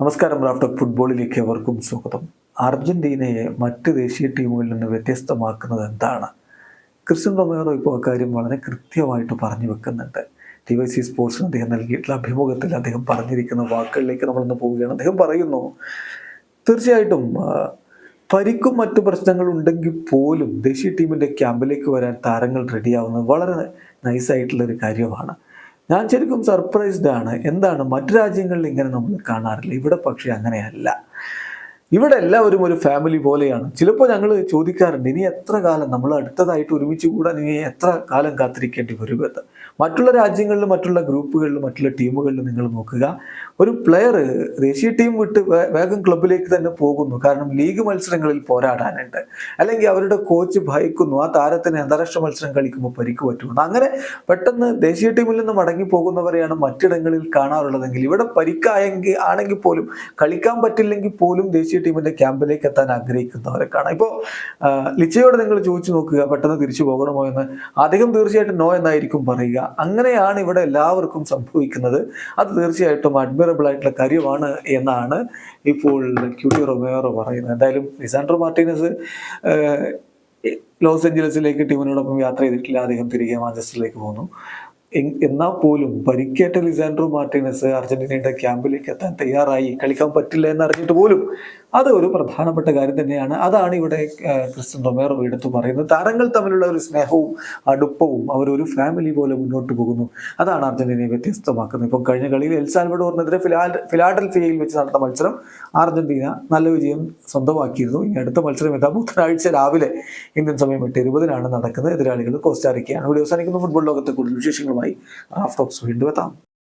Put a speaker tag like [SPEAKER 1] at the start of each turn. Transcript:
[SPEAKER 1] നമസ്കാരം റാഫ്റ്റോക്ക് ഫുട്ബോളിലേക്ക് എവർക്കും സ്വാഗതം. അർജന്റീനയെ മറ്റ് ദേശീയ ടീമുകളിൽ നിന്ന് വ്യത്യസ്തമാക്കുന്നത് എന്താണ്? ക്രിസ്ത്യൻ റൊമേറോ ഇപ്പോൾ അക്കാര്യം വളരെ കൃത്യമായിട്ട് പറഞ്ഞു വെക്കുന്നുണ്ട്. ടി വൈ സി സ്പോർട്സിന് അദ്ദേഹം നൽകിയിട്ടുള്ള അഭിമുഖത്തിൽ അദ്ദേഹം പറഞ്ഞിരിക്കുന്ന വാക്കുകളിലേക്ക് നമ്മളൊന്ന് പോവുകയാണ്. അദ്ദേഹം പറയുന്നു തീർച്ചയായിട്ടും പരിക്കും മറ്റു പ്രശ്നങ്ങളും ഉണ്ടെങ്കിൽ പോലും ദേശീയ ടീമിന്റെ ക്യാമ്പിലേക്ക് വരാൻ താരങ്ങൾ റെഡിയാവുന്നത് വളരെ നൈസായിട്ടുള്ളൊരു കാര്യമാണ്. ഞാൻ ശരിക്കും സർപ്രൈസ്ഡ് ആണ്. എന്താണ്? മറ്റു രാജ്യങ്ങളിൽ ഇങ്ങനെ നമ്മൾ കാണാറില്ല. ഇവിടെ പക്ഷേ അങ്ങനെയല്ല. ഇവിടെ എല്ലാവരും ഒരു ഫാമിലി പോലെയാണ്. ചിലപ്പോൾ ഞങ്ങൾ ചോദിക്കാറുണ്ട് ഇനി എത്ര കാലം നമ്മൾ അടുത്തതായിട്ട് ഒരുമിച്ച് കൂടാൻ? ഇനി എത്ര കാലം കാത്തിരിക്കേണ്ടി വരുമെന്ന് മറ്റുള്ള രാജ്യങ്ങളിലും മറ്റുള്ള ഗ്രൂപ്പുകളിലും മറ്റുള്ള ടീമുകളിലും നിങ്ങൾ നോക്കുക. ഒരു പ്ലെയർ ദേശീയ ടീം വിട്ട് വേഗം ക്ലബിലേക്ക് തന്നെ പോകുന്നു. കാരണം ലീഗ് മത്സരങ്ങളിൽ പോരാടാനുണ്ട്. അല്ലെങ്കിൽ അവരുടെ കോച്ച് ഭയക്കുന്നു ആ താരത്തിന് അന്താരാഷ്ട്ര മത്സരം കളിക്കുമ്പോൾ പരിക്ക് പറ്റുമെന്ന്. അങ്ങനെ പെട്ടെന്ന് ദേശീയ ടീമിൽ നിന്ന് മടങ്ങി പോകുന്നവരെയാണ് മറ്റിടങ്ങളിൽ കാണാറുള്ളതെങ്കിൽ ഇവിടെ പരിക്കായെങ്കിൽ ആണെങ്കിൽ പോലും കളിക്കാൻ പറ്റില്ലെങ്കിൽ പോലും ദേശീയ ടീമിന്റെ ക്യാമ്പിലേക്ക് എത്താൻ ആഗ്രഹിക്കുന്നവരെ കാണാം. ഇപ്പോൾ ലിച്ചയോട് നിങ്ങൾ ചോദിച്ചു നോക്കുക പെട്ടെന്ന് തിരിച്ചു പോകണമോ എന്ന്. അധികം തീർച്ചയായിട്ടും നോ എന്നായിരിക്കും പറയുക. അങ്ങനെയാണ് ഇവിടെ എല്ലാവർക്കും സംഭവിക്കുന്നത്. അത് തീർച്ചയായിട്ടും അഡ്മിറബിൾ ആയിട്ടുള്ള കാര്യമാണ് എന്നാണ് ഇപ്പോൾ ക്യൂട്ടി റൊമേറോ പറയുന്നത്. എന്തായാലും ലിസാൻഡ്രോ മാർട്ടിനസ് ലോസ് ഏഞ്ചലസിലേക്ക് ടീമിനോടൊപ്പം യാത്ര ചെയ്തിട്ടില്ല. അദ്ദേഹം തിരികെ മാഞ്ചസ്റ്ററിലേക്ക് പോകുന്നു. എങ്- എന്നാൽ പോലും പരിക്കേറ്റ ലിസാൻഡ്രോ മാർട്ടിനസ് അർജന്റീനയുടെ ക്യാമ്പിലേക്ക് എത്താൻ തയ്യാറായി. കളിക്കാൻ പറ്റില്ല എന്നറിഞ്ഞിട്ട് പോലും അത് ഒരു പ്രധാനപ്പെട്ട കാര്യം തന്നെയാണ്. അതാണ് ഇവിടെ ക്രിസ്ത്യൻ റൊമേറോ എടുത്തു പറയുന്നത്. താരങ്ങൾ തമ്മിലുള്ള ഒരു സ്നേഹവും അടുപ്പവും അവരൊരു ഫാമിലി പോലെ മുന്നോട്ട് പോകുന്നു. അതാണ് അർജന്റീനയെ വ്യത്യസ്തമാക്കുന്നത്. ഇപ്പം കഴിഞ്ഞ കളിയിൽ എൽസാൽവഡോറിനെതിരെ ഫിലാ ഫിലാഡൽഫിയയിൽ വെച്ച് നടന്ന മത്സരം അർജന്റീന നല്ല വിജയം സ്വന്തമാക്കിയിരുന്നു. ഇനി അടുത്ത മത്സരം എത്താം ബുധനാഴ്ച രാവിലെ ഇന്ത്യൻ സമയം എട്ട് ഇരുപതിനാണ് നടക്കുന്നത്. എതിരാളികൾ കോസ്റ്റാറിക്കയാണ്. ഇവിടെ അവസാനിക്കുന്ന. ഫുട്ബോൾ ലോകത്തെ കൂടുതൽ വിശേഷങ്ങളുമായി റാഫ് ടോക്സ് വീണ്ടും എത്താം.